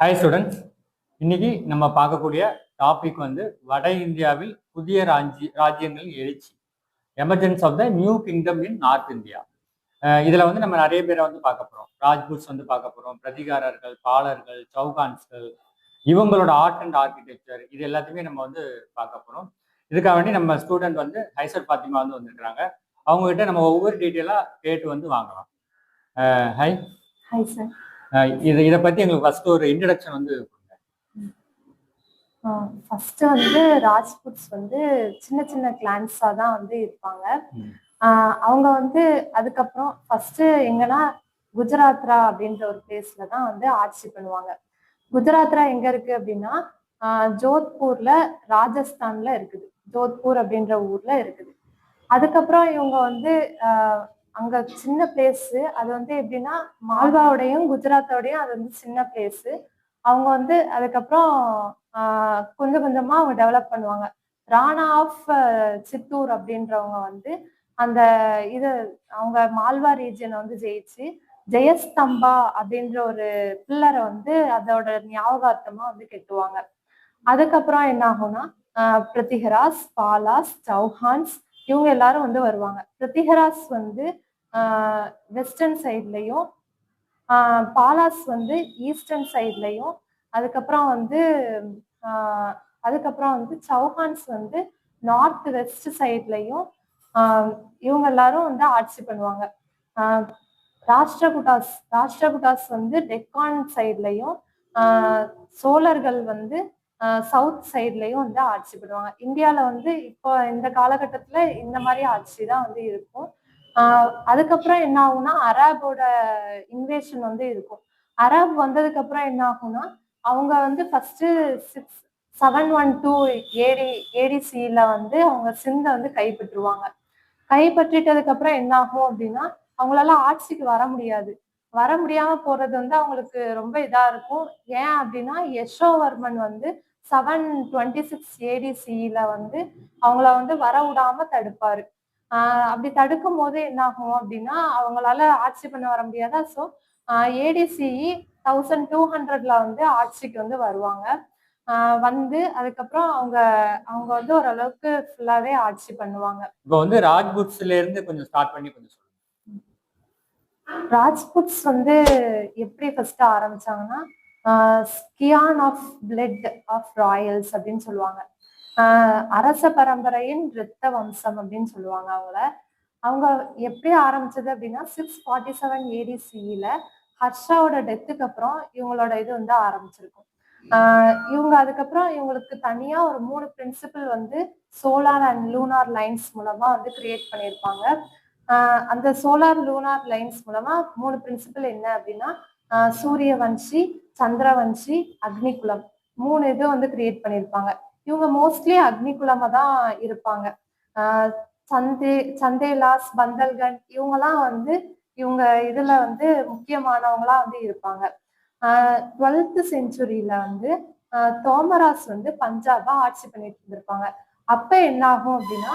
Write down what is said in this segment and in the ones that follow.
Hi students இன்னைக்கு நம்ம பார்க்கக்கூடிய டாபிக் வந்து வட இந்தியாவில் புதிய ராஜ்ய ராஜ்யங்களின் எழுச்சி. Emergence of the new kingdom in north India இதில் வந்து நம்ம நிறைய பேரை வந்து பார்க்க போகிறோம் ராஜ்புட்ஸ் வந்து பார்க்க போகிறோம் பிரதிகாரர்கள் பாலர்கள் சௌகான்ஸ்கள் இவங்களோட ஆர்ட் அண்ட் ஆர்கிடெக்சர் இது எல்லாத்தையுமே நம்ம வந்து பார்க்க போகிறோம் இதுக்காக வேண்டி நம்ம ஸ்டூடெண்ட் வந்து ஹைசர் பாத்திமா வந்து வந்திருக்கிறாங்க. அவங்ககிட்ட நம்ம ஒவ்வொரு டீட்டெயிலாக கேட்டு வந்து வாங்கலாம். ஹை ஹாய் சார் இது இதை பற்றி எங்களுக்கு ஃபர்ஸ்ட் ஒரு இன்ட்ரடக்ஷன் வந்து. ஃபர்ஸ்ட் வந்து ராஜ்புட்ஸ் வந்து சின்ன சின்ன கிளான்ஸாக தான் வந்து இருப்பாங்க. அவங்க வந்து அதுக்கப்புறம் ஃபர்ஸ்ட் எங்கன்னா குஜராத்ரா அப்படின்ற ஒரு பிளேஸ்ல தான் வந்து ஆட்சி பண்ணுவாங்க. குஜராத்ரா எங்க இருக்கு அப்படின்னா ஜோத்பூர்ல ராஜஸ்தான்ல இருக்குது. ஜோத்பூர் அப்படின்ற ஊர்ல இருக்குது. அதுக்கப்புறம் இவங்க வந்து அங்க சின்ன பிளேஸ் அது வந்து எப்படின்னா மால்வாவோடையும் குஜராத்தோடையும் அது வந்து சின்ன பிளேஸ் அவங்க வந்து அதுக்கப்புறம் கொஞ்சம் கொஞ்சமா அவங்க டெவலப் பண்ணுவாங்க. ராணா ஆஃப் சித்தூர் அப்படின்றவங்க வந்து அந்த இது அவங்க மால்வா ரீஜனை வந்து ஜெயிச்சு ஜெயஸ்தம்பா அப்படின்ற ஒரு பில்லரை வந்து அதோட ஞாபகார்த்தமா வந்து கெட்டுவாங்க. அதுக்கப்புறம் என்ன ஆகும்னா பிரதிகராஸ் பாலாஸ் சௌஹான்ஸ் இவங்க எல்லாரும் வந்து வருவாங்க. பிரதிகராஸ் வந்து வெஸ்டர்ன் சைட்லையும் பாலாஸ் வந்து ஈஸ்டர்ன் சைட்லையும் அதுக்கப்புறம் வந்து அதுக்கப்புறம் வந்து சௌஹான்ஸ் வந்து நார்த் வெஸ்ட் சைட்லையும் இவங்க எல்லாரும் வந்து ஆட்சி பண்ணுவாங்க. ஆஹ் ராஷ்டிரகுடாஸ் ராஷ்டிரகுடாஸ் வந்து டெக்கான் சைட்லையும் சோழர்கள் வந்து சவுத் சைட்லயும் வந்து ஆட்சி பண்ணுவாங்க. இந்தியாவில் வந்து இப்போ இந்த காலகட்டத்தில் இந்த மாதிரி ஆட்சி தான் வந்து இருக்கும். அதுக்கப்புறம் என்ன ஆகும்னா அராபோட இன்வேஷன் வந்து இருக்கும். அராப் வந்ததுக்கு அப்புறம் என்ன ஆகும்னா அவங்க வந்து first six seven one two AD ஏடிசியில வந்து அவங்க சிந்தை வந்து கைப்பற்றுவாங்க. கைப்பற்றிட்டதுக்கு அப்புறம் என்ன ஆகும் அப்படின்னா அவங்களால ஆட்சிக்கு வர முடியாது. வர முடியாம போறது வந்து அவங்களுக்கு ரொம்ப இதா இருக்கும். ஏன் அப்படின்னா யசோவர்மன் வந்து செவன் டுவெண்ட்டி சிக்ஸ் ஏடிசியில வந்து அவங்கள வந்து வர விடாம தடுப்பாரு. அப்படி தடுக்கும் போது என்ன ஆகும் அப்படின்னா அவங்களால ஆட்சி பண்ண வர முடியாதா? ஸோ ஏடிசிஇ தௌசண்ட் டூ ஹண்ட்ரட்ல வந்து ஆட்சிக்கு வந்து வருவாங்க. வந்து அதுக்கப்புறம் அவங்க அவங்க வந்து ஓரளவுக்கு ஃபுல்லாவே ஆட்சி பண்ணுவாங்க. இப்போ வந்து ராஜ்புட்ஸ்ல இருந்து கொஞ்சம் ஸ்டார்ட் பண்ணி கொஞ்சம் சொல்லுங்க. ராஜ்புட்ஸ் வந்து எப்படி first ஆரம்பிச்சாங்கன்னா scion of blood of royals அப்படின்னு சொல்லுவாங்க. ஆஹ் அரச பரம்பரையின் ரத்த வம்சம் அப்படின்னு சொல்லுவாங்க அவங்கள. அவங்க எப்படி ஆரம்பிச்சது அப்படின்னா சிக்ஸ் ஃபார்ட்டி செவன் ஏடிசியில ஹர்ஷாவோட டெத்துக்கு அப்புறம் இவங்களோட இது வந்து ஆரம்பிச்சிருக்கும். ஆஹ் இவங்க அதுக்கப்புறம் இவங்களுக்கு தனியா ஒரு மூணு பிரின்சிபல் வந்து சோலார் அண்ட் லூனார் லைன்ஸ் மூலமா வந்து கிரியேட் பண்ணியிருப்பாங்க. ஆஹ் அந்த சோலார் லூனார் லைன்ஸ் மூலமா மூணு பிரின்சிபல் என்ன அப்படின்னா ஆஹ் சூரியவன்ஷி சந்திரவன்ஷி அக்னிகுலம் மூணு இது வந்து கிரியேட் பண்ணியிருப்பாங்க. இவங்க மோஸ்ட்லி அக்னிகுலமா தான் இருப்பாங்க. சந்தே சந்தேலாஸ் பந்தல்கன் இவங்கெல்லாம் வந்து இவங்க இதுல வந்து முக்கியமானவங்களா வந்து இருப்பாங்க. டுவெல்த் செஞ்சுரியில வந்து தோமராஸ் வந்து பஞ்சாபா ஆட்சி பண்ணிட்டு இருந்திருப்பாங்க. அப்ப என்ன ஆகும் அப்படின்னா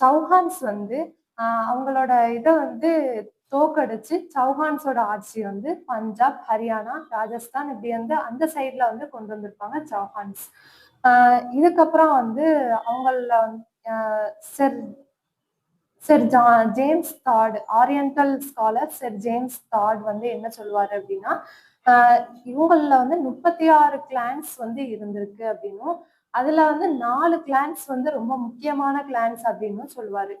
சௌஹான்ஸ் வந்து அவங்களோட இதை வந்து தோக்கடிச்சு சௌஹான்ஸோட ஆட்சி வந்து பஞ்சாப் ஹரியானா ராஜஸ்தான் இப்படி வந்து அந்த சைட்ல வந்து கொண்டு வந்திருப்பாங்க சௌஹான்ஸ். இதுக்கப்புறம் வந்து அவங்கள வந்து செர் செர் ஜா James Tod oriental scholar sir James Tod வந்து என்ன சொல்லுவாரு அப்படின்னா இவங்கள வந்து முப்பத்தி ஆறு கிளான்ஸ் வந்து இருந்திருக்கு அப்படின்னும். அதுல வந்து நாலு கிளான்ஸ் வந்து ரொம்ப முக்கியமான கிளான்ஸ் அப்படின்னு சொல்லுவாரு.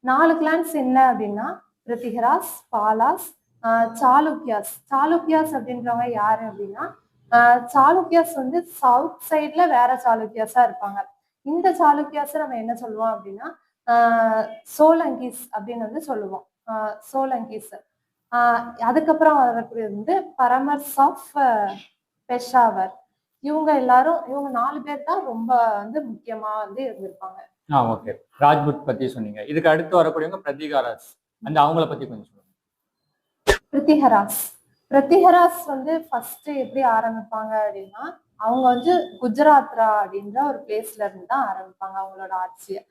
நாலு கிளான்ஸ் என்ன அப்படின்னா பிருத்திகராஸ் பாலாஸ் சாலுக்கியாஸ் சாளுக்கியாஸ் அப்படின்றவங்க யாரு அப்படின்னா சாளுக்கியாஸ் வந்து சவுத் சைட்ல வேற சாளுக்கியாஸா இருப்பாங்க. இந்த சாளுக்கியாஸை நம்ம என்ன சொல்லுவோம் அப்படின்னா சோலங்கிஸ் அப்படின்னு வந்து சொல்லுவோம். சோலங்கிஸ். அதுக்கப்புறம் வரக்கூடியது வந்து பரமர்ஸ் ஆஃப் பெஷாவர். இவங்க எல்லாரும் இவங்க நாலு பேர் தான் ரொம்ப வந்து முக்கியமா வந்து இருந்திருப்பாங்க. ஆ ஓகே ராஜ்புட் பத்தி சொன்னீங்க. இதுக்கு அடுத்து வரக்கூடியவங்க பிரதிகாராஸ். அந்த அவங்கள பத்தி கொஞ்சம் சொல்லுங்க. பிருத்திஹராஸ் பிருத்திஹராஸ் வந்து ஃபர்ஸ்ட் எப்படி ஆரம்பிப்பாங்க அப்படின்னா அவங்க வந்து குஜராத்ரா அப்படின்ற ஒரு பிளேஸ்ல இருந்து தான் ஆரம்பிப்பாங்க அவங்களோட ஆட்சியை.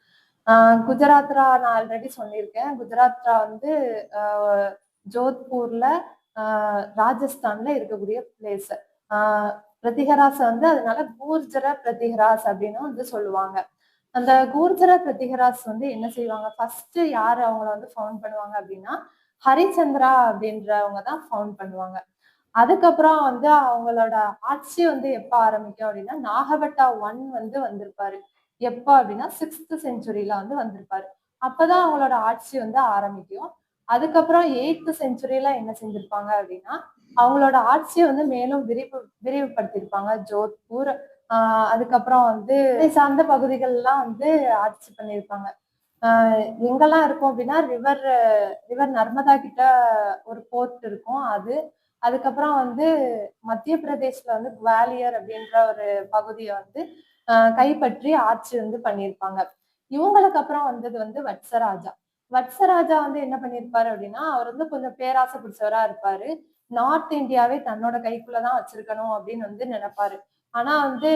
ஆஹ் குஜராத்ரா நான் ஆல்ரெடி சொல்லியிருக்கேன். குஜராத்ரா வந்து ஜோத்பூர்ல ஆஹ் ராஜஸ்தான்ல இருக்கக்கூடிய பிளேஸ் பிரதிகராஸ் வந்து அதனால கூர்ஜர பிரதிகராஸ் அப்படின்னு வந்து சொல்லுவாங்க. அந்த கூர்ஜர பிரதிகராஸ் வந்து என்ன செய்வாங்க? ஃபர்ஸ்ட் யாரு அவங்கள வந்து ஃபவுண்ட் பண்ணுவாங்க அப்படின்னா ஹரிச்சந்திரா அப்படின்றவங்க தான் ஃபவுண்ட் பண்ணுவாங்க. அதுக்கப்புறம் வந்து அவங்களோட ஆட்சி வந்து எப்ப ஆரம்பிக்கும் அப்படின்னா நாகபட்டா ஒன் வந்து வந்திருப்பாரு. எப்ப அப்படின்னா சிக்ஸ்த் செஞ்சுரியில வந்து வந்திருப்பாரு. அப்பதான் அவங்களோட ஆட்சி வந்து ஆரம்பிக்கும். அதுக்கப்புறம் எயித்து செஞ்சுரியில என்ன செஞ்சிருப்பாங்க அப்படின்னா அவங்களோட ஆட்சியை வந்து மேலும் விரிவு விரிவுபடுத்தியிருப்பாங்க. ஜோத்பூர் ஆஹ் அதுக்கப்புறம் வந்து சார்ந்த பகுதிகள் எல்லாம் வந்து ஆட்சி பண்ணியிருப்பாங்க. எங்கெல்லாம் இருக்கும் அப்படின்னா ரிவர் ரிவர் நர்மதா கிட்ட ஒரு போர்ட் இருக்கும் அது. அதுக்கப்புறம் வந்து மத்திய பிரதேஷ்ல வந்து குவாலியர் அப்படின்ற ஒரு பகுதியை வந்து ஆஹ் கைப்பற்றி ஆட்சி வந்து பண்ணியிருப்பாங்க. இவங்களுக்கு அப்புறம் வந்தது வந்து வட்சராஜா. வட்சராஜா வந்து என்ன பண்ணியிருப்பாரு அப்படின்னா அவர் வந்து கொஞ்சம் பேராசை பிடிச்சவரா இருப்பாரு. நார்த் இந்தியாவே தன்னோட கைக்குள்ளதான் வச்சிருக்கணும் அப்படின்னு வந்து நினைப்பாரு. ஆனா வந்து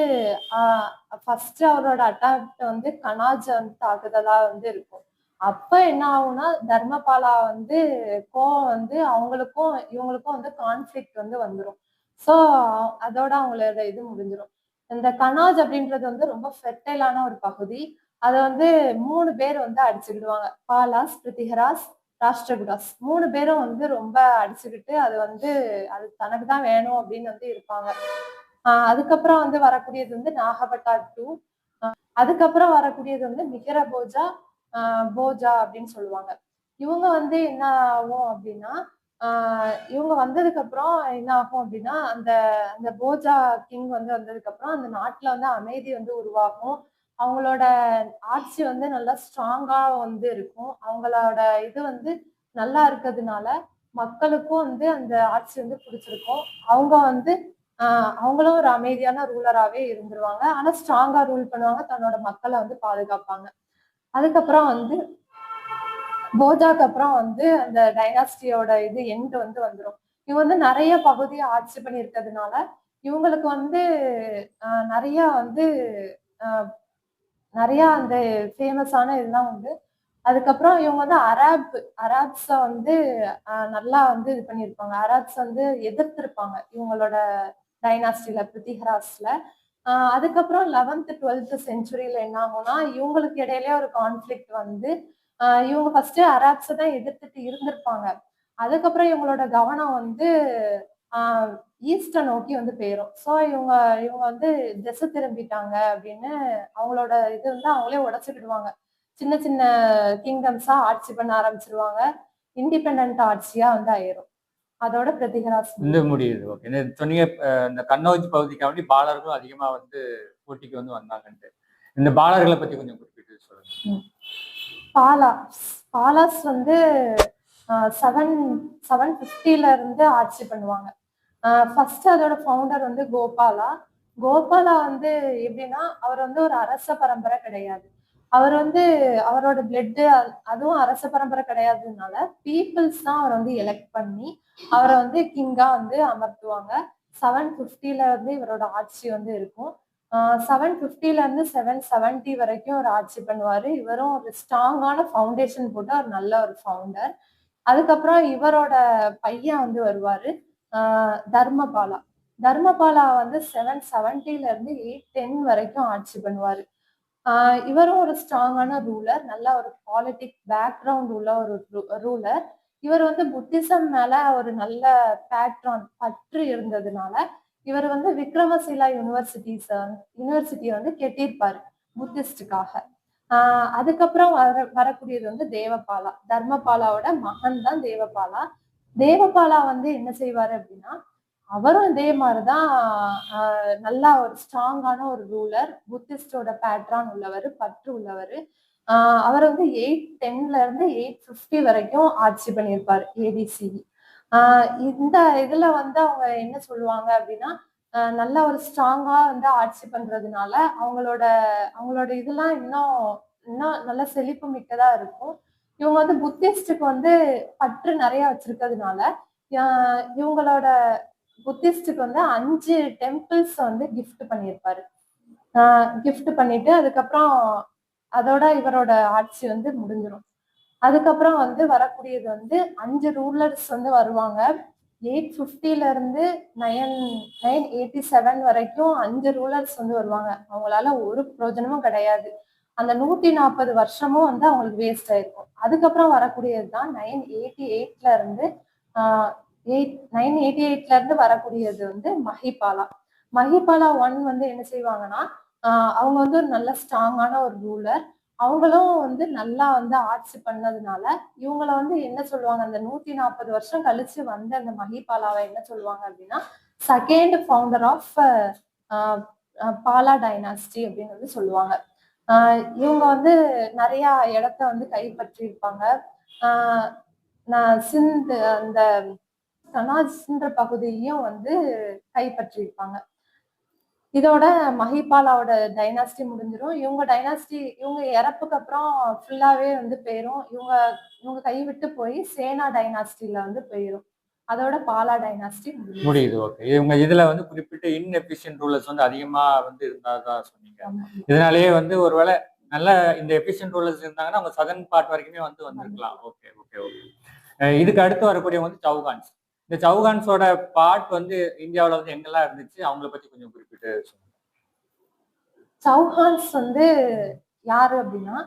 ஃபர்ஸ்ட் அவரோட அட்டாக்ட் வந்து கனாஜ் வந்து தாக்குதலா வந்து இருக்கும். அப்ப என்ன ஆகும்னா தர்மபாலா வந்து கோவம் வந்து அவங்களுக்கும் இவங்களுக்கும் வந்து கான்ஃபிளிக் வந்து வந்துடும் ஸோ அதோட அவங்களோட இது முடிஞ்சிடும் இந்த கனாஜ் அப்படின்றது வந்து ரொம்ப ஃபெர்டைலான ஒரு பகுதி. அதை வந்து மூணு பேர் வந்து அடிச்சுக்கிடுவாங்க. பாலாஸ் பிரித்திகராஸ் ராஷ்டிரகுடாஸ். மூணு பேரும் வந்து ரொம்ப அடிச்சுக்கிட்டு அது வந்து அது தனக்கு தான் வேணும் அப்படின்னு வந்து இருப்பாங்க. அதுக்கப்புறம் வந்து வரக்கூடியது வந்து நாகபட்டா டூ அதுக்கப்புறம் வரக்கூடியது வந்து மிகர போஜா போஜா அப்படின்னு சொல்லுவாங்க. இவங்க வந்து என்ன ஆகும் அப்படின்னா இவங்க வந்ததுக்கு அப்புறம் என்ன ஆகும் அப்படின்னா அந்த அந்த போஜா கிங் வந்து வந்ததுக்கு அப்புறம் அந்த நாட்டுல வந்து அமைதி வந்து உருவாகும். அவங்களோட ஆட்சி வந்து நல்லா ஸ்ட்ராங்கா வந்து இருக்கும். அவங்களோட இது வந்து நல்லா இருக்கிறதுனால மக்களுக்கும் வந்து அந்த ஆட்சி வந்து பிடிச்சிருக்கும். அவங்க வந்து அவங்களும் ஒரு அமைதியான ரூலராகவே இருந்துருவாங்க. ஆனால் ஸ்ட்ராங்காக ரூல் பண்ணுவாங்க. தன்னோட மக்களை வந்து பாதுகாப்பாங்க. அதுக்கப்புறம் வந்து போஜாக்கு அப்புறம் வந்து அந்த டைனாஸ்டியோட இது எண்ட் வந்து வந்துடும் இவங்க வந்து நிறைய பகுதியை ஆட்சி பண்ணியிருக்கிறதுனால இவங்களுக்கு வந்து நிறைய வந்து நிறைய அந்த ஃபேமஸான இதெல்லாம் வந்து அதுக்கப்புறம் இவங்க வந்து அராப் அராப்ஸ வந்து நல்லா வந்து இது பண்ணியிருப்பாங்க. அராப்ஸ் வந்து எதிர்த்திருப்பாங்க இவங்களோட டைனாஸ்டில பிரித்திஹராஸ்ல அதுக்கப்புறம் லெவன்த் டுவெல்த் செஞ்சுரியில என்ன ஆகும்னா இவங்களுக்கு இடையிலே ஒரு கான்ஃபிளிக்ட் வந்து இவங்க ஃபர்ஸ்ட் அராப்ஸை தான் எதிர்த்துட்டு இருந்திருப்பாங்க. அதுக்கப்புறம் இவங்களோட கவனம் வந்து ஈஸ்டை நோக்கி வந்து போயிரும். ஸோ இவங்க இவங்க வந்து திசை திரும்பிட்டாங்க அப்படின்னு அவங்களோட இது வந்து அவங்களே உடச்சுக்கிடுவாங்க சின்ன சின்ன கிங்டம்ஸா ஆட்சி பண்ண ஆரம்பிச்சிருவாங்க. இண்டிபெண்ட் ஆட்சியா வந்து ஆயிரும். அதோட பிரதிகராஸ் இந்த முடியுது. ஓகே சொன்னீங்க இந்த கண்ணோஜ் பகுதிக்கு வேண்டி பாலர்களும் அதிகமா வந்து போட்டிக்கு வந்து வந்தாங்கன்ட்டு. இந்த பாலர்களை பத்தி கொஞ்சம் குறிப்பிட்டு சொல்லுங்க. பாலாஸ். பாலாஸ் வந்து செவன் செவன் ஃபிஃப்டில இருந்து ஆட்சி பண்ணுவாங்க. ஃபர்ஸ்ட் அதோட ஃபவுண்டர் வந்து கோபாலா. கோபாலா வந்து எப்படின்னா அவர் வந்து ஒரு அரச பரம்பரை கிடையாது. அவர் வந்து அவரோட பிளட்டு அதுவும் அரச பரம்பரை கிடையாதுனால பீப்புள்ஸ் தான் அவர் வந்து எலெக்ட் பண்ணி அவரை வந்து கிங்கா வந்து அமர்த்துவாங்க. செவன் ஃபிஃப்டில இருந்து இவரோட ஆட்சி வந்து இருக்கும். செவன் ஃபிஃப்டில இருந்து செவன் செவன்டி வரைக்கும் ஒரு ஆட்சி பண்ணுவாரு. இவரும் ஒரு ஸ்ட்ராங்கான ஃபவுண்டேஷன் போட்டு ஒரு நல்ல ஒரு ஃபவுண்டர் அதுக்கப்புறம் இவரோட பையன் வந்து வருவாரு. தர்மபாலா. தர்மபாலா வந்து செவன் செவன்டில இருந்து எயிட் டென் வரைக்கும் ஆட்சி பண்ணுவாரு. இவரும் ஒரு ஸ்ட்ராங்கான ரூலர் நல்ல ஒரு பாலிட்டிக் பேக்ரவுண்ட் உள்ள ஒரு ரூலர் இவர் வந்து புத்திசம் மேல ஒரு நல்ல பேட்ரான் பற்று இருந்ததுனால இவர் வந்து விக்ரமசீலா யூனிவர்சிட்டிஸ் யூனிவர்சிட்டியை வந்து கெட்டியிருப்பாரு புத்திஸ்டுக்காக ஆஹ் அதுக்கப்புறம் வர வரக்கூடியது வந்து தேவபாலா. தர்மபாலாவோட மகன் தான் தேவபாலா. தேவபாலா வந்து என்ன செய்வாரு அப்படின்னா அவரும் இதே மாதிரிதான் நல்லா ஒரு ஸ்ட்ராங்கான ஒரு ரூலர் புத்திஸ்டோட பேட்ரான் உள்ளவர் பற்று உள்ளவர். ஆஹ் அவர் வந்து எயிட் டென்ல இருந்து எயிட் ஃபிஃப்டி வரைக்கும் ஆட்சி பண்ணியிருப்பார் ஏடிசி ஆஹ் இந்த இதுல வந்து அவங்க என்ன சொல்லுவாங்க அப்படின்னா நல்ல ஒரு ஸ்ட்ராங்கா வந்து ஆட்சி பண்றதுனால அவங்களோட அவங்களோட இதெல்லாம் இன்னும் இன்னும் நல்ல செழிப்பு மிக்கதா இருக்கும். இவங்க வந்து புத்திஸ்டுக்கு வந்து பற்று நிறைய வச்சிருக்கிறதுனால இவங்களோட புத்திஸ்டுக்கு வந்து அஞ்சு டெம்பிள்ஸ் வந்து கிஃப்ட் பண்ணியிருப்பாரு. கிஃப்ட் பண்ணிட்டு அதுக்கப்புறம் அதோட இவரோட ஆட்சி வந்து முடிஞ்சிடும் அதுக்கப்புறம் வந்து வரக்கூடியது வந்து அஞ்சு ரூலர்ஸ் வந்து வருவாங்க. எயிட் ஃபிஃப்டில இருந்து நைன் நைன் எயிட்டி செவன் வரைக்கும் அஞ்சு ரூலர்ஸ் வந்து வருவாங்க. அவங்களால ஒரு பிரயோஜனமும் கிடையாது. அந்த நூத்தி நாற்பது வருஷமும் வந்து அவங்களுக்கு வேஸ்ட் ஆயிருக்கும். அதுக்கப்புறம் வரக்கூடியது தான் நைன் எயிட்டி எயிட்ல இருந்து எயிட் நைன் எயிட்டி எயிட்ல இருந்து வரக்கூடியது வந்து மஹிபாலா. மஹிபாலா ஒன் வந்து என்ன செய்வாங்கன்னா அவங்க வந்து ஒரு நல்ல ஸ்ட்ராங்கான ஒரு ரூலர் அவங்களும் வந்து நல்லா வந்து ஆட்சி பண்ணதுனால இவங்கள வந்து என்ன சொல்லுவாங்க அந்த நூத்தி நாற்பது வருஷம் கழிச்சு வந்த அந்த மஹிபாலாவை என்ன சொல்லுவாங்க அப்படின்னா second founder of Pala dynasty அப்படின்னு வந்து சொல்லுவாங்க. இவங்க வந்து நிறைய இடத்த வந்து கைப்பற்றியிருப்பாங்க. ஆஹ் நான் சிந்து அந்த கனாஜ்ன்ற பகுதியையும் வந்து கைப்பற்றியிருப்பாங்க. இதோட மஹிபாலாவோட டைனாஸ்டி முடிஞ்சிரும். இவங்க டைனாஸ்டி இவங்க இறப்புக்கு அப்புறம் ஃபுல்லாவே வந்து போயிரும். இவங்க இவங்க கைவிட்டு போய் சேனா டைனாஸ்டில வந்து போயிரும். அதோட பாலா டைனாஸ்டி முடியுது ஓகே இவங்க இதுல வந்து குறிப்பிட்ட இன்எஃபிஷியன்ட் ரூலர்ஸ் வந்து அதிகமா வந்து இருந்தாதான் சொன்னீங்க. இதனாலேயே வந்து ஒருவேளை நல்ல இந்த எஃபிஷியன்ட் ரூலர்ஸ் இருந்தாங்கன்னா அவங்க சதன் பார்ட் வரைக்குமே வந்து வந்திருக்கலாம். ஓகே ஓகே ஓகே இதுக்கு அடுத்து வரக்கூடிய வந்து சௌகான்ஸ் இந்த சௌகான்ஸோட பாட் வந்து இந்தியாவில் வந்து எங்கெல்லாம் இருந்துச்சு அவங்கள பத்தி கொஞ்சம் குறிப்பிட்டு சௌஹான்ஸ் வந்து யாரு அப்படின்னா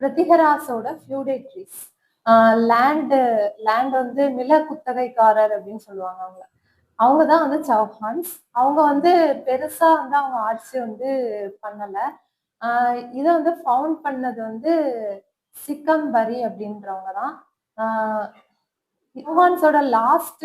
பிரதிகராசோட ஃபியூடேட்ரிஸ். லேண்டு லேண்ட் வந்து நில குத்தகைக்காரர் அப்படின்னு சொல்லுவாங்க அவங்க. அவங்க தான் வந்து சௌஹான்ஸ் அவங்க வந்து பெருசா வந்து அவங்க ஆட்சி வந்து பண்ணல. இதை வந்து ஃபவுண்ட் பண்ணது வந்து சிக்கம்பரி அப்படின்றவங்க தான் ஆஹ் லாஸ்ட்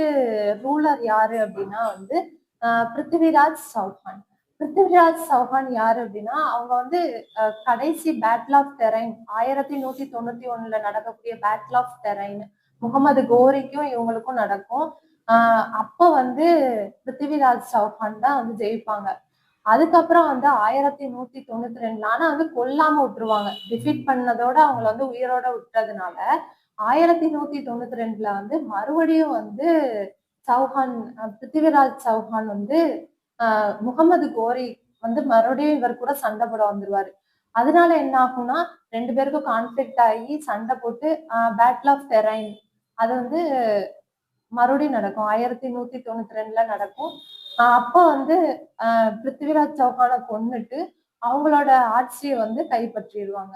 ரூலர் யாரு அப்படின்னா வந்து ஆஹ் பிருத்திவிராஜ் சௌஹான். பிருத்திவிராஜ் சௌஹான் யாரு அப்படின்னா அவங்க வந்து கடைசி பேட்டில் ஆஃப் டெரைன் ஆயிரத்தி நூத்தி தொண்ணூத்தி ஒண்ணுல நடக்கக்கூடிய பேட்டில் ஆஃப் டெரைன் முகமது கோரிக்கும் இவங்களுக்கும் நடக்கும். ஆஹ் அப்ப வந்து பிருத்திவிராஜ் சௌஹான் தான் வந்து ஜெயிப்பாங்க. அதுக்கப்புறம் வந்து ஆயிரத்தி நூத்தி தொண்ணூத்தி ரெண்டுல ஆனா வந்து கொல்லாம விட்டுருவாங்க. டிஃபீட் பண்ணதோட அவங்கள வந்து உயிரோட விட்டதுனால ஆயிரத்தி நூத்தி தொண்ணூத்தி ரெண்டுல வந்து மறுபடியும் வந்து சௌஹான் பிருத்திவிராஜ் சௌஹான் வந்து முகமது கோரி வந்து மறுபடியும் இவர் கூட சண்டை போட வந்துருவாரு. அதனால என்ன ஆகும்னா ரெண்டு பேருக்கும் கான்ஃபிளிக்ட் ஆகி சண்டை போட்டு பேட்டில் ஆஃப் டெரைன் அது வந்து மறுபடியும் நடக்கும். ஆயிரத்தி நூத்தி தொண்ணூத்தி ரெண்டுல நடக்கும். அப்போ வந்து பிருத்திவிராஜ் சௌஹானை கொன்னுட்டு அவங்களோட ஆட்சியை வந்து கைப்பற்றிடுவாங்க.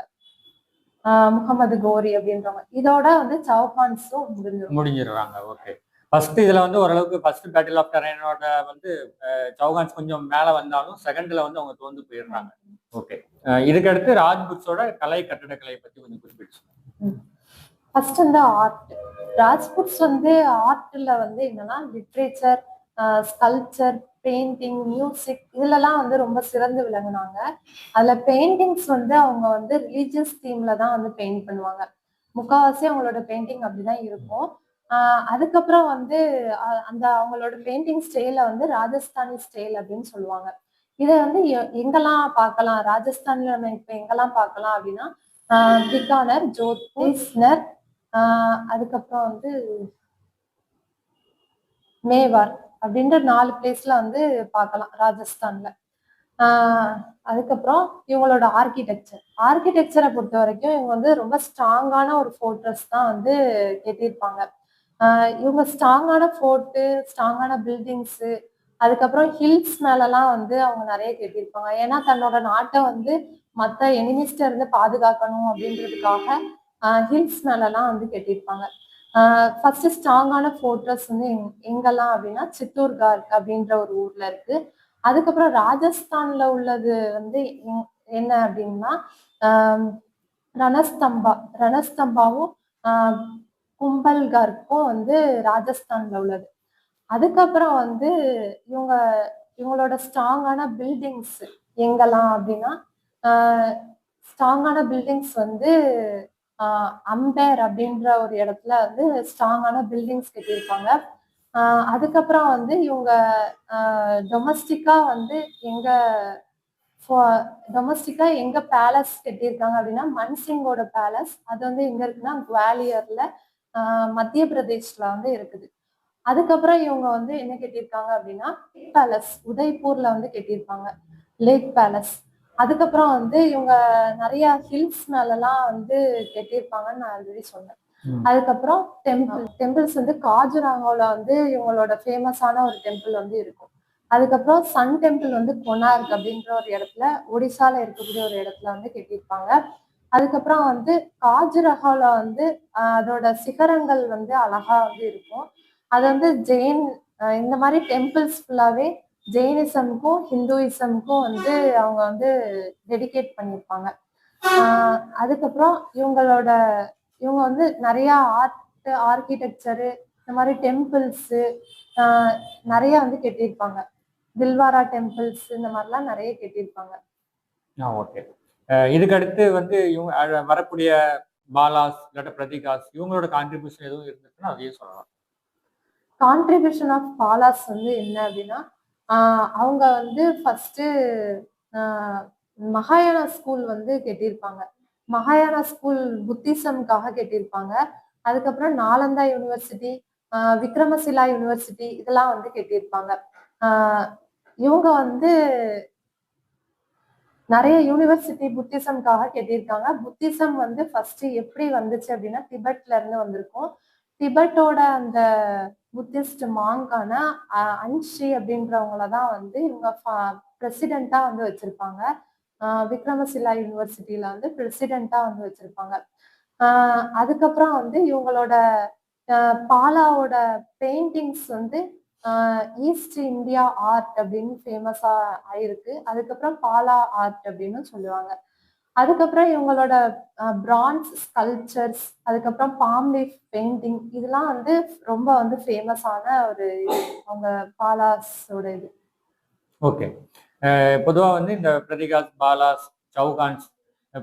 முகமது கோரி அப்படின்றவங்க. இதோட வந்து சௌஹான்ஸும் முடிஞ்சிடும் முடிஞ்சிடுறாங்க. ஓகே. ஃபர்ஸ்ட் இதுல வந்து ஓரளவுக்கு ஃபர்ஸ்ட் பேட்டில் ஆஃப் டெரைனோட வந்து அஹ், சௌகான்ஸ் கொஞ்சம் மேல வந்தாலும் செகண்ட்ல வந்து அவங்க தோந்து போயிடுறாங்க. ஓகே. இதுக்கு அடுத்து ராஜ்புட்ஸோட கலை கட்டடக்கலை பத்தி கொஞ்சம் குறிப்பிட்டு. ஃபர்ஸ்ட் வந்து ஆர்ட் ராஜ்புட்ஸ் வந்து ஆர்ட்ல வந்து என்னன்னா லிட்ரேச்சர் ஸ்கல்ச்சர் பெயிண்டிங் மியூசிக் இதுலலாம் வந்து ரொம்ப சிறந்து விளங்குனாங்க. அதுல பெயிண்டிங்ஸ் வந்து அவங்க வந்து ரிலீஜியஸ் தீம்ல தான் வந்து பெயிண்ட் பண்ணுவாங்க. முக்காவாசி அவங்களோட பெயிண்டிங் அப்படிதான் இருக்கும். அதுக்கப்புறம் வந்து அந்த அவங்களோட பெயிண்டிங் ஸ்டைல வந்து ராஜஸ்தானி ஸ்டைல் அப்படின்னு சொல்லுவாங்க. இதை வந்து எங்கெல்லாம் பார்க்கலாம்? ராஜஸ்தான்ல நம்ம இப்ப எங்கெல்லாம் பார்க்கலாம் அப்படின்னா பிகானர் ஜோத்பூர் அதுக்கப்புறம் வந்து மேவார். அப்படின்ற நாலு பிளேஸ்ல வந்து பார்க்கலாம் ராஜஸ்தான்ல. அதுக்கப்புறம் இவங்களோட ஆர்கிடெக்சர் ஆர்கிடெக்சரை பொறுத்த வரைக்கும் இவங்க வந்து ரொம்ப ஸ்ட்ராங்கான ஒரு ஃபோர்ட்ரஸ் தான் வந்து கட்டியிருப்பாங்க. இவங்க ஸ்ட்ராங்கான ஃபோர்ட்டு ஸ்ட்ராங்கான பில்டிங்ஸு அதுக்கப்புறம் ஹில்ஸ் மேலலாம் வந்து அவங்க நிறைய கட்டியிருப்பாங்க. ஏன்னா தன்னோட நாட்டை வந்து மற்ற எனிமிஸ்ட இருந்து பாதுகாக்கணும் அப்படின்றதுக்காக ஹில்ஸ் மேலலாம் வந்து கட்டியிருப்பாங்க. ஃபர்ஸ்ட் ஸ்ட்ராங்கான ஃபோர்ட்ரஸ் வந்து எங்- எங்கெல்லாம் அப்படின்னா சித்தூர்கார் அப்படின்ற ஒரு ஊர்ல இருக்கு. அதுக்கப்புறம் ராஜஸ்தான்ல உள்ளது வந்து எங்- என்ன அப்படின்னா ரணஸ்தம்பா ரணஸ்தம்பாவும் கும்பல்கார்க்கும் வந்து ராஜஸ்தான்ல உள்ளது. அதுக்கப்புறம் வந்து இவங்க இவங்களோட ஸ்ட்ராங்கான பில்டிங்ஸ் எங்கெல்லாம் அப்படின்னா ஸ்ட்ராங்கான பில்டிங்ஸ் வந்து அம்பேர் அப்படின்ற ஒரு இடத்துல வந்து ஸ்ட்ராங்கான பில்டிங்ஸ் கட்டியிருப்பாங்க. அதுக்கப்புறம் வந்து இவங்க டொமஸ்டிக்கா வந்து எங்க டொமஸ்டிக்கா எங்க பேலஸ் கட்டியிருக்காங்க அப்படின்னா மன்சிங்கோட பேலஸ் அது வந்து எங்க இருக்குன்னா குவாலியர்ல மத்திய பிரதேஷ்ல வந்து இருக்குது. அதுக்கப்புறம் இவங்க வந்து என்ன கட்டியிருக்காங்க அப்படின்னா பேலஸ் உதய்பூர்ல வந்து கட்டியிருப்பாங்க. லேக் பேலஸ் அதுக்கப்புறம் வந்து இவங்க நிறைய ஹில்ஸ் மேலலாம் வந்து கட்டியிருப்பாங்கன்னு நான் ஆல்ரெடி சொன்னேன். அதுக்கப்புறம் டெம்பிள் டெம்பிள்ஸ் வந்து காஜுராங்கோல வந்து இவங்களோட ஃபேமஸான ஒரு டெம்பிள் வந்து இருக்கும். அதுக்கப்புறம் சன் டெம்பிள் வந்து கொனார்க் அப்படின்ற ஒரு இடத்துல ஒடிசால இருக்கக்கூடிய ஒரு இடத்துல வந்து கட்டியிருப்பாங்க. அதுக்கப்புறம் வந்து காஜுரஹால வந்து அதோட சிகரங்கள் வந்து அழகா வந்து இருக்கும். அது வந்து ஜெயின் இந்த மாதிரி டெம்பிள்ஸ் ஃபுல்லாவே ஜெயினிசம்க்கும் ஹிந்துயிசம்க்கும் வந்து அவங்க வந்து டெடிகேட் பண்ணியிருப்பாங்க. அதுக்கப்புறம் இவங்களோட இவங்க வந்து நிறைய ஆர்ட் ஆர்கிடெக்சரு இந்த மாதிரி டெம்பிள்ஸு நிறைய வந்து கட்டியிருப்பாங்க. தில்வாரா டெம்பிள்ஸ் இந்த மாதிரிலாம் நிறைய கட்டியிருப்பாங்க. ஆ ஓகே. இதுக்கு அடுத்து வந்து இவங்க வரக்கூடிய பாலாஸ் இல்லாட்ட பிரதிகாஸ் இவங்களோட கான்ட்ரிபியூஷன் எதுவும் இருந்துச்சுன்னா அதையும் சொல்லலாம். கான்ட்ரிபியூஷன் ஆஃப் பாலாஸ் வந்து என்ன அப்படின்னா அவங்க வந்து ஃபர்ஸ்ட் மகாயானா ஸ்கூல் வந்து கட்டியிருப்பாங்க மகாயானா ஸ்கூல் புத்திசம்காக கட்டியிருப்பாங்க அதுக்கப்புறம் நாலந்தா யூனிவர்சிட்டி விக்ரமசிலா யூனிவர்சிட்டி இதெல்லாம் வந்து கட்டியிருப்பாங்க ஆஹ் இவங்க வந்து நிறைய யூனிவர்சிட்டி புத்திசம்காக கட்டியிருக்காங்க புத்திசம் வந்து ஃபர்ஸ்ட் எப்படி வந்துச்சு அப்படின்னா திபெட்ல இருந்து வந்திருக்கும். திபெட்டோட அந்த புத்திஸ்ட் மாங்கான அன்ஸ்ரீ அன்ஷி அப்படின்றவங்கள தான் வந்து இவங்க பிரசிடென்ட்டா வந்து வச்சிருப்பாங்க. விக்ரமசிலா யூனிவர்சிட்டியில வந்து பிரசிடென்ட்டா வந்து வச்சிருப்பாங்க. அதுக்கப்புறம் வந்து இவங்களோட பாலாவோட பெயிண்டிங்ஸ் வந்து ஈஸ்ட் இந்தியா ஆர்ட் அப்படின்னு ஃபேமஸா ஆயிருக்கு. அதுக்கப்புறம் பாலா ஆர்ட் அப்படின்னு சொல்லுவாங்க. அதுக்கப்புறம் இவங்களோட பிரான்ஸ் ஸ்கல்ச்சர்ஸ் அதுக்கப்புறம் பாம் லீஃப் பெயிண்டிங் இதெல்லாம் வந்து ரொம்ப வந்து ஃபேமஸான ஒரு அவங்க பாலாஸோட இது. ஓகே. பொதுவாக வந்து இந்த பிரதிகாஸ் பாலாஸ் சவுகான்ஸ்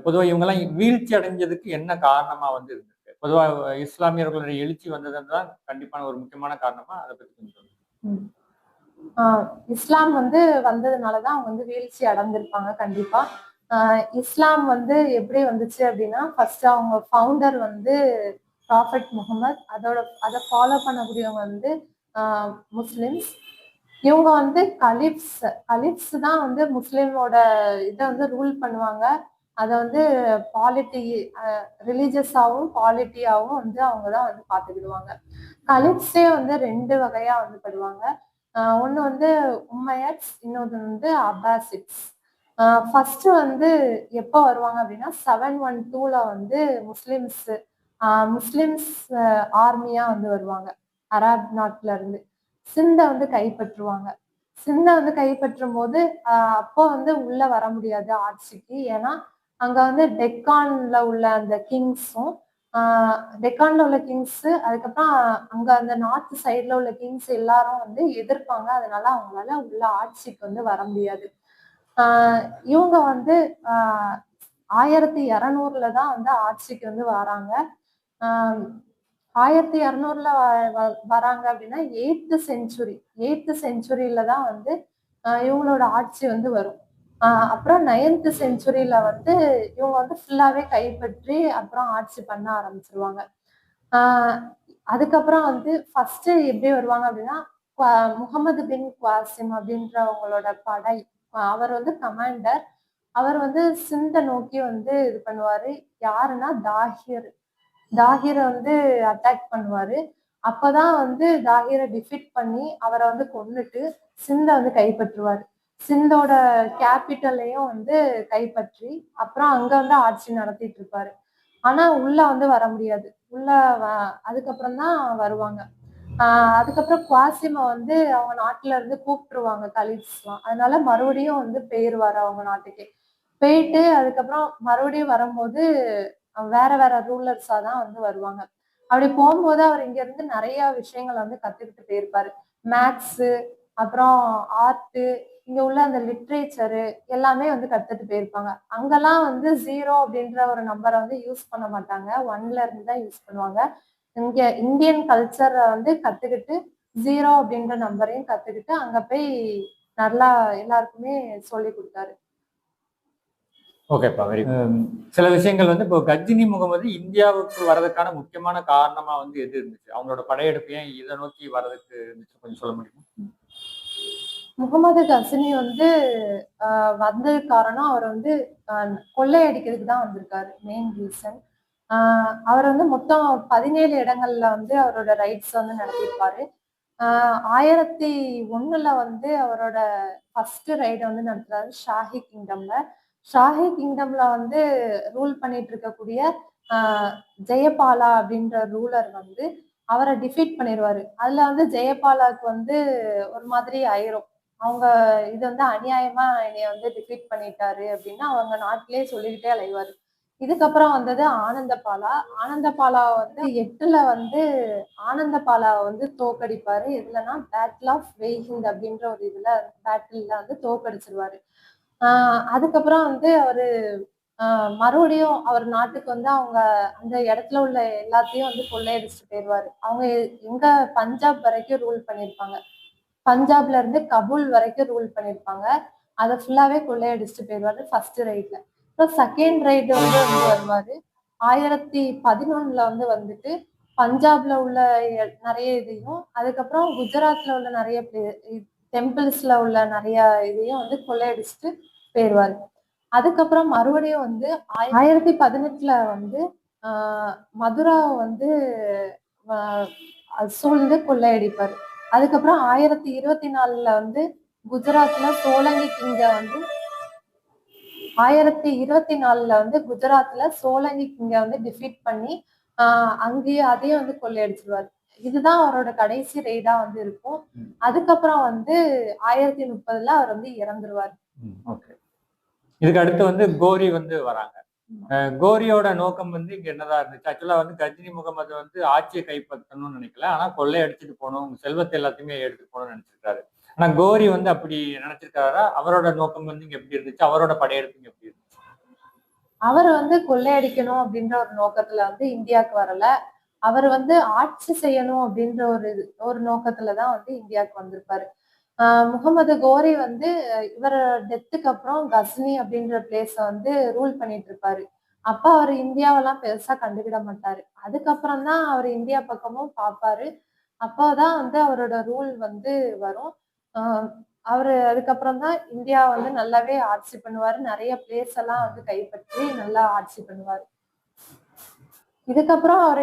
பொதுவாக இவங்கெல்லாம் வீழ்ச்சி அடைஞ்சதுக்கு என்ன காரணமா வந்து இருந்திருக்கு? பொதுவாக இஸ்லாமியர்களுடைய எழுச்சி வந்ததுன்னு தான் கண்டிப்பான ஒரு முக்கியமான காரணமா அதை பத்தி கொஞ்சம் இஸ்லாம் வந்து வந்ததுனாலதான் அவங்க வந்து வீழ்ச்சி அடைஞ்சிருப்பாங்க கண்டிப்பா. ஆஹ் இஸ்லாம் வந்து எப்படி வந்துச்சு அப்படின்னா ஃபர்ஸ்ட் அவங்க ஃபவுண்டர் வந்து ப்ராஃபட் முகமது. அதோட அதை ஃபாலோ பண்ணக்கூடியவங்க வந்து முஸ்லிம்ஸ். இவங்க வந்து கலிப்ஸ் கலிப்ஸ் தான் வந்து முஸ்லிமோட இதை வந்து ரூல் பண்ணுவாங்க. அதை வந்து பாலிட்டி ரிலீஜியஸாகவும் பாலிட்டியாகவும் வந்து அவங்க தான் வந்து பார்த்துக்கிடுவாங்க. கலிப்ஸே வந்து ரெண்டு வகையாக வந்து படுவாங்க. ஒன்று வந்து உம்மையட்ஸ் இன்னொன்று வந்து அபாசிட்ஸ் ஃபர்ஸ்ட் வந்து எப்போ வருவாங்க அப்படின்னா செவன் ஒன் டூல வந்து முஸ்லிம்ஸ் முஸ்லிம்ஸ் ஆர்மியா வந்து வருவாங்க. அராப் நாட்டுல இருந்து. சிந்தை வந்து கைப்பற்றுவாங்க. சிந்தை வந்து கைப்பற்றும் போது அப்போ வந்து உள்ள வர முடியாது ஆட்சிக்கு. ஏன்னா அங்க வந்து டெக்கான்ல உள்ள அந்த கிங்ஸும் டெக்கான்ல உள்ள கிங்ஸ் அதுக்கப்புறம் அங்க அந்த நார்த் சைட்ல உள்ள கிங்ஸ் எல்லாரும் வந்து எதிர்ப்பாங்க. அதனால அவங்களால உள்ள ஆட்சிக்கு வந்து வர முடியாது. இவங்க வந்து ஆஹ் ஆயிரத்தி இரநூறுல தான் வந்து ஆட்சிக்கு வந்து வராங்க. ஆஹ் ஆயிரத்தி இரநூறுல வராங்க அப்படின்னா எயித்து செஞ்சுரி எயித்து செஞ்சுரியில தான் வந்து இவங்களோட ஆட்சி வந்து வரும். ஆஹ் அப்புறம் நைன்த் செஞ்சுரியில வந்து இவங்க வந்து ஃபுல்லாவே கைப்பற்றி அப்புறம் ஆட்சி பண்ண ஆரம்பிச்சிருவாங்க. ஆஹ் அதுக்கப்புறம் வந்து ஃபர்ஸ்ட் எப்படி வருவாங்க அப்படின்னா குவா- முகமது பின் குவாசிம் அப்படின்றவங்களோட படை அவர் வந்து கமாண்டர் அவர் வந்து சிந்த நோக்கி வந்து இது பண்ணுவாரு. யாருன்னா தாஹிர் தாஹிரை வந்து அட்டாக் பண்ணுவாரு. அப்பதான் வந்து தாஹிரை டிஃபிட் பண்ணி அவரை வந்து கொன்னுட்டு சிந்த வந்து கைப்பற்றுவாரு. சிந்தோட கேபிட்டலையும் வந்து கைப்பற்றி அப்புறம் அங்க வந்து ஆட்சி நடத்திட்டு இருப்பாரு. ஆனா உள்ள வந்து வர முடியாது. உள்ள அதுக்கப்புறம் தான் வருவாங்க. அதுக்கப்புறம் குவாசிம வந்து அவங்க நாட்டுல இருந்து கூப்பிட்டுருவாங்க கலீஃப்ஸ்லாம் அதனால மறுபடியும் வந்து போயிருவாரு அவங்க நாட்டுக்கே. போயிட்டு அதுக்கப்புறம் மறுபடியும் வரும்போது வேற வேற ரூலர்ஸா தான் வந்து வருவாங்க. அப்படி போகும்போது அவர் இங்க இருந்து நிறைய விஷயங்களை வந்து கத்துக்கிட்டு போயிருப்பாரு. மேக்ஸ் அப்புறம் ஆர்ட் இங்க உள்ள அந்த லிட்ரேச்சரு எல்லாமே வந்து கத்துட்டு போயிருப்பாங்க. அங்கெல்லாம் வந்து ஜீரோ அப்படின்ற ஒரு நம்பரை வந்து யூஸ் பண்ண மாட்டாங்க. ஒன்ல இருந்து தான் யூஸ் பண்ணுவாங்க. இங்க இந்தியன் கல்ச்சரை வந்து கத்துக்கிட்டு ஜீரோ அப்படின்ற நம்பரையும் கத்துக்கிட்டு அங்க போய் நல்லா எல்லாருக்குமே சொல்லி கொடுத்தாரு. ஓகேப்பா வெரி சில விஷயங்கள் வந்து இப்போ கஜினி முகமது இந்தியாவுக்கு வர்றதுக்கான முக்கியமான காரணமா வந்து எது இருந்துச்சு? அவங்களோட படையெடுப்பு ஏன் இதை நோக்கி வர்றதுக்கு இருந்துச்சு? கொஞ்சம் சொல்ல முடியுமா? முகமது கசினி வந்து ஆஹ் வந்தது காரணம் அவர் வந்து ஆஹ் கொள்ளையடிக்கிறதுக்கு தான் வந்திருக்காரு. மெயின் ரீசன் அவர் வந்து மொத்தம் பதினேழு இடங்கள்ல வந்து அவரோட ரைட்ஸ் வந்து நடத்தியிருப்பாரு. ஆஹ் ஆயிரத்தி ஒண்ணுல வந்து அவரோட ஃபர்ஸ்ட் ரைடு வந்து நடத்துறாரு ஷாஹி கிங்டம்ல. ஷாஹி கிங்டம்ல வந்து ரூல் பண்ணிட்டு இருக்கக்கூடிய ஆஹ் ஜெயபாலா அப்படின்ற ரூலர் வந்து அவரை டிஃபீட் பண்ணிடுவாரு அதுல வந்து ஜெயபாலாக்கு வந்து ஒரு மாதிரி ஆயிரும். அவங்க இது வந்து அநியாயமா என்னைய வந்து டிஃபீட் பண்ணிட்டாரு அப்படின்னு அவங்க நாட்டிலேயே சொல்லிக்கிட்டே அலைவாரு. இதுக்கப்புறம் வந்தது ஆனந்தபாலா. ஆனந்தபாலா வந்து எட்டுல வந்து ஆனந்தபாலாவை வந்து தோக்கடிப்பாரு இதுலனா பேட்டில் ஆஃப் வெய்ஹிந்த் அப்படின்ற ஒரு இதுல பேட்டில்ல வந்து தோக்கடிச்சிருவாரு ஆஹ் அதுக்கப்புறம் வந்து அவரு ஆஹ் மறுபடியும் அவர் நாட்டுக்கு வந்து அவங்க அந்த இடத்துல உள்ள எல்லாத்தையும் வந்து கொள்ளையடிச்சுட்டு போயிடுவாரு அவங்க எங்க பஞ்சாப் வரைக்கும் ரூல் பண்ணியிருப்பாங்க பஞ்சாப்ல இருந்து கபூல் வரைக்கும் ரூல் பண்ணியிருப்பாங்க அதை ஃபுல்லாவே கொள்ளையடிச்சுட்டு போயிடுவாரு ஃபர்ஸ்ட் ரைட்ல அப்புறம் செகண்ட் ரைடு வந்து வந்து வருவாரு ஆயிரத்தி பதினொன்னுல வந்து வந்துட்டு பஞ்சாப்ல உள்ள நிறைய இதையும் அதுக்கப்புறம் குஜராத்ல உள்ள நிறைய டெம்பிள்ஸ்ல உள்ள நிறைய இதையும் வந்து கொள்ளையடிச்சுட்டு போயிடுவாரு. அதுக்கப்புறம் மறுபடியும் வந்து ஆயிரத்தி பதினெட்டுல வந்து மதுரா வந்து சூழ்ந்து கொள்ளையடிப்பார். அதுக்கப்புறம் ஆயிரத்தி இருபத்தி நாலுல வந்து குஜராத்ல சோலங்கி கிங்க வந்து ஆயிரத்தி இருபத்தி நாலுல வந்து குஜராத்ல சோலங்கி கிங்க வந்து டிஃபீட் பண்ணி ஆஹ் அங்கேயே அதையும் வந்து கொள்ளையடிச்சிருவாரு. இதுதான் அவரோட கடைசி ரெய்டா வந்து இருக்கும். அதுக்கப்புறம் வந்து ஆயிரத்தி முப்பதுல அவர் வந்து இறந்துருவாரு. ஓகே. இதுக்கு அடுத்து வந்து கோரி வந்து வராங்க. கோரியோட நோக்கம் வந்து இங்க என்னதான் இருந்துச்சு? ஆக்சுவலா வந்து கஜினி முகமது வந்து ஆட்சியை கைப்பற்றணும்னு நினைக்கல. ஆனா கொள்ளை அடிச்சுட்டு போகணும் செல்வத்தை எல்லாத்தையுமே எடுத்துட்டு போகணும்னு நினைச்சிருக்காரு. ஆனா கோரி வந்து அப்படி நினைச்சிருக்காரா? அவரோட நோக்கம் வந்து இங்க எப்படி இருந்துச்சு? அவரோட படையெடுப்பு இங்க எப்படி இருந்துச்சு? அவர் வந்து கொள்ளையடிக்கணும் அப்படின்ற ஒரு நோக்கத்துல வந்து இந்தியாவுக்கு வரல. அவர் வந்து ஆட்சி செய்யணும் அப்படின்ற ஒரு இது ஒரு நோக்கத்துலதான் வந்து இந்தியாவுக்கு வந்திருப்பாரு. ஆஹ் முகமது கோரி வந்து இவர் டெத்துக்கு அப்புறம் கஸ்னி அப்படின்ற பிளேஸ வந்து ரூல் பண்ணிட்டு இருப்பாரு. அப்ப அவர் இந்தியாவெல்லாம் பெருசா கண்டுக்கிட மாட்டாரு. அதுக்கப்புறம் தான் அவர் இந்தியா பக்கமும் பார்ப்பாரு. அப்போதான் வந்து அவரோட ரூல் வந்து வரும். அவரு அதுக்கப்புறம் தான் இந்தியா வந்து நல்லாவே ஆட்சி பண்ணுவாரு. நிறைய பிளேஸ் எல்லாம் வந்து கைப்பற்றி நல்லா ஆட்சி பண்ணுவாரு. இதுக்கப்புறம் அவர்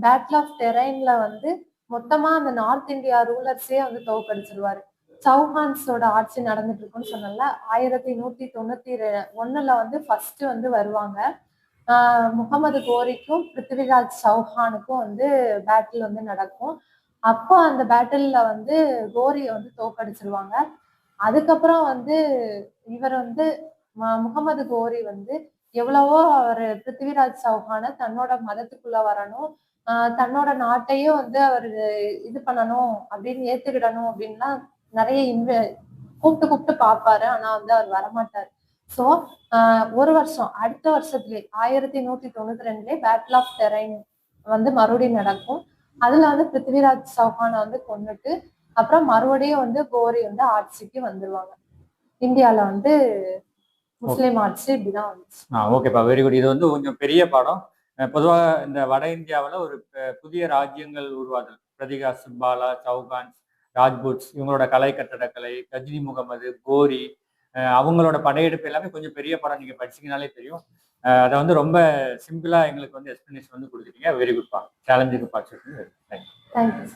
பேட்டில் ஆஃப் டெரைன்ல வந்து மொத்தமா அந்த நார்த் இந்தியா ரூலர்ஸே வந்து தோக்கடிச்சிருவாரு சௌஹான்ஸோட ஆட்சி நடந்துட்டு இருக்குன்னு சொன்னல ஆயிரத்தி நூத்தி தொண்ணூத்தி ரெ- ஒண்ணுல வந்து ஃபர்ஸ்ட் வந்து வருவாங்க. ஆஹ் முகமது கோரிக்கும் பிருத்திவிராஜ் சௌஹானுக்கும் வந்து பேட்டில் வந்து நடக்கும். அப்போ அந்த பேட்டில்ல வந்து கோரியை வந்து தோக்கடிச்சிருவாங்க அதுக்கப்புறம் வந்து இவர் வந்து ம- முகமது கோரி வந்து எவ்வளவோ அவர் பிருத்திவிராஜ் சௌஹான தன்னோட மதத்துக்குள்ள வரணும். தன்னோட நாட்டையும் வந்து அவர் இது பண்ணணும் அப்படின்னு ஏத்துக்கிடணும் அப்படின்லாம் நிறைய இன்வ கூப்பிட்டு கூப்பிட்டு பார்ப்பாரு. ஆனா வந்து அவர் வரமாட்டார். ஸோ ஒரு வருஷம் அடுத்த வருஷத்துலேயே ஆயிரத்தி நூத்தி தொண்ணூத்தி ரெண்டுலேயே பேட்டில் ஆஃப் டெரைன் வந்து மறுபடியும் நடக்கும். அதுல வந்து பிருத்திவிராஜ் சௌஹானை வந்து கொண்டுட்டு அப்புறம் மறுபடியும் வந்து கோரி வந்து ஆட்சிக்கு வந்துருவாங்க. இந்தியால வந்து முஸ்லிம் ஆட்சி இப்படிதான் வந்துச்சு. ஓகேப்பா வெரி குட் இது வந்து கொஞ்சம் பெரிய படம். பொதுவாக பொதுவா இந்த வட இந்தியாவில் ஒரு புதிய ராஜ்யங்கள் உருவாதல். பிரதிகா சிம்பாலா சௌகான்ஸ் ராஜ்புட்ஸ் இவங்களோட கலை கட்டடக்கலை கஜினி முகமது கோரி அவங்களோட படையெடுப்பு எல்லாமே கொஞ்சம் பெரிய படம். நீங்க படிச்சிங்கனாலே தெரியும். அதை வந்து ரொம்ப சிம்பிளா எங்களுக்கு வந்து எக்ஸ்பிளனேஷன் வந்து கொடுத்துட்டீங்க. வெரி குட் பா சேலஞ்சுக்கு பார்த்து தேங்க்யூ தேங்க்யூ